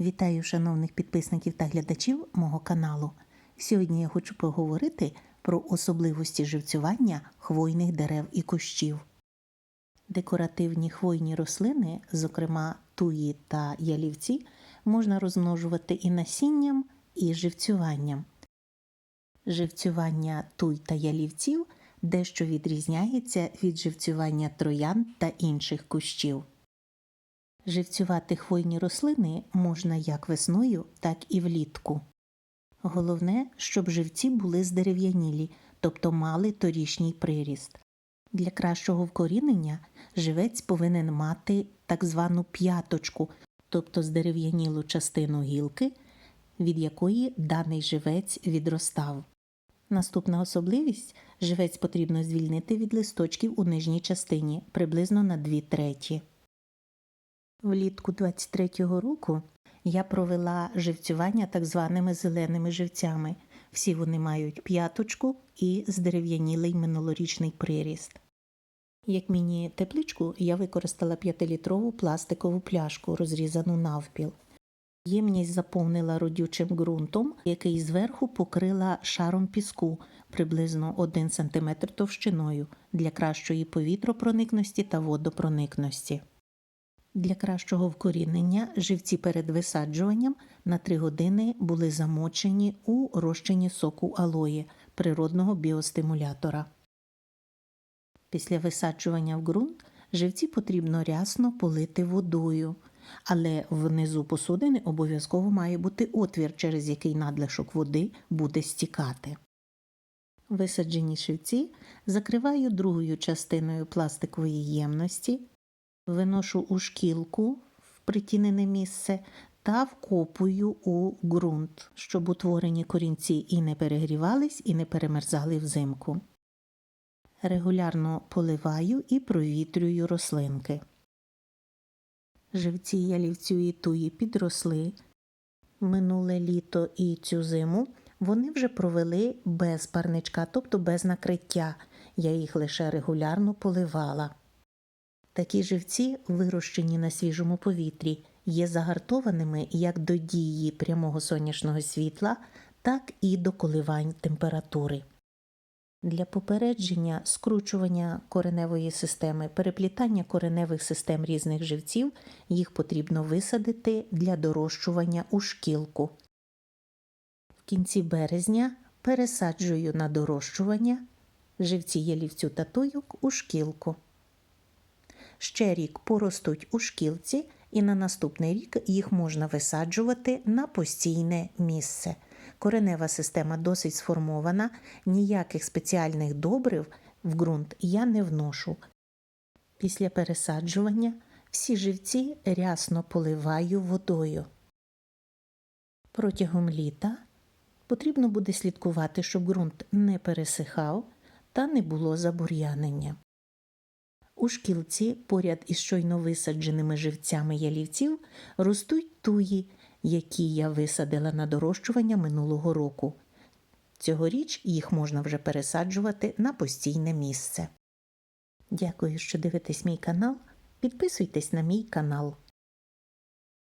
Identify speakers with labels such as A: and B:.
A: Вітаю шановних підписників та глядачів мого каналу. Сьогодні я хочу поговорити про особливості живцювання хвойних дерев і кущів. Декоративні хвойні рослини, зокрема туї та ялівці, можна розмножувати і насінням, і живцюванням. Живцювання туй та ялівців дещо відрізняється від живцювання троян та інших кущів. Живцювати хвойні рослини можна як весною, так і влітку. Головне, щоб живці були здерев'янілі, тобто мали торішній приріст. Для кращого вкорінення живець повинен мати так звану п'яточку, тобто здерев'янілу частину гілки, від якої даний живець відростав. Наступна особливість живець потрібно звільнити від листочків у нижній частині приблизно на 2 треті. Влітку 23-го року я провела живцювання так званими зеленими живцями. Всі вони мають п'яточку і здерев'янілий минулорічний приріст. Як міні-тепличку я використала 5-літрову пластикову пляшку, розрізану навпіл. Ємність заповнила родючим ґрунтом, який зверху покрила шаром піску приблизно 1 см товщиною для кращої повітропроникності та водопроникності. Для кращого вкорінення живці перед висаджуванням на 3 години були замочені у розчині соку алої природного біостимулятора. Після висаджування в ґрунт живці потрібно рясно полити водою, але внизу посудини обов'язково має бути отвір, через який надлишок води буде стікати. Висаджені живці закриваю другою частиною пластикової ємності виношу у шкілку в притінене місце та вкопую у ґрунт, щоб утворені корінці і не перегрівались, і не перемерзали взимку. Регулярно поливаю і провітрюю рослинки. Живці ялівцю і туї підросли. Минуле літо і цю зиму вони вже провели без парничка, тобто без накриття. Я їх лише регулярно поливала. Такі живці, вирощені на свіжому повітрі, є загартованими як до дії прямого сонячного світла, так і до коливань температури. Для попередження скручування кореневої системи, переплітання кореневих систем різних живців їх потрібно висадити для дорощування у шкілку. В кінці березня пересаджую на дорощування живці ялівцю та у шкілку ще рік поростуть у шкілці, і на наступний рік їх можна висаджувати на постійне місце. Коренева система досить сформована, ніяких спеціальних добрив в ґрунт я не вношу. Після пересаджування всі живці рясно поливаю водою. Протягом літа потрібно буде слідкувати, щоб ґрунт не пересихав та не було забур'янення. У шкілці поряд із щойно висадженими живцями ялівців ростуть туї, які я висадила на дорощування минулого року. Цьогоріч їх можна вже пересаджувати на постійне місце. Дякую, що дивитесь мій канал. Підписуйтесь на мій канал.